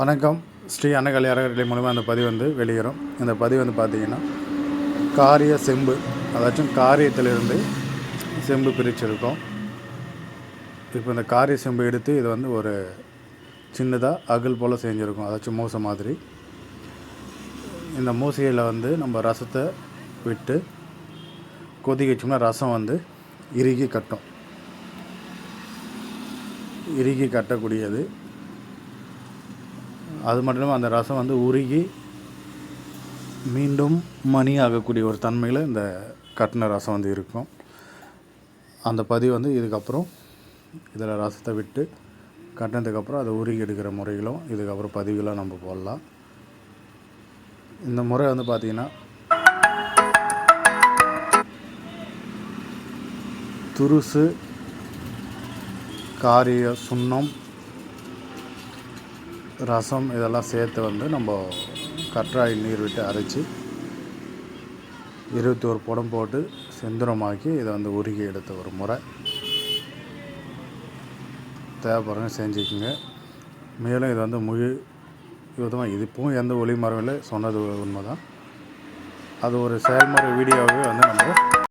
வணக்கம். ஸ்ரீ அன்னகலை அறக்கட்டளை மூலமாக அந்த பதிவு வந்து வெளியேறும். இந்த பதிவு வந்து பார்த்தீங்கன்னா காரிய செம்பு அதாச்சும் காரியத்திலிருந்து செம்பு பிரிச்சிருக்கோம். இப்போ இந்த காரிய செம்பு எடுத்து இது வந்து ஒரு சின்னதாக அகல் போல் செஞ்சுருக்கோம். அதாச்சும் மூசை மாதிரி. இந்த மூசையில் வந்து நம்ம ரசத்தை விட்டு கொதிக்க வச்சோம்னா ரசம் வந்து இறுகி கட்டும். இறுகி கட்டக்கூடியது. அது மட்டும் இல்லாமல் அந்த ரசம் வந்து உருகி மீண்டும் மணி ஆகக்கூடிய ஒரு தன்மையில் இந்த கட்டின ரசம் வந்து இருக்கும். அந்த பதிவு வந்து இதுக்கப்புறம் இதில் ரசத்தை விட்டு கட்டினதுக்கப்புறம் அதை உருகி எடுக்கிற முறைகளும் இதுக்கப்புறம் பதிவுகளும் நம்ம போடலாம். இந்த முறை வந்து பார்த்திங்கன்னா துருசு காரிய சுண்ணம் ரசம் இதெல்லாம் சேர்த்து வந்து நம்ம கற்றாழை நீர் விட்டு அரைச்சி இருபத்தி ஒரு புடம் போட்டு செந்துரமாக்கி இதை வந்து உருகி எடுத்த ஒரு முறை. தேவைப்படுறேன் செஞ்சுக்குங்க. மேலும் இது வந்து முழு விதமாக இதுப்பும் எந்த ஒளி இல்லை சொன்னது உண்மை தான் அது ஒரு செயல்முறை வீடியோவே வந்து நம்ம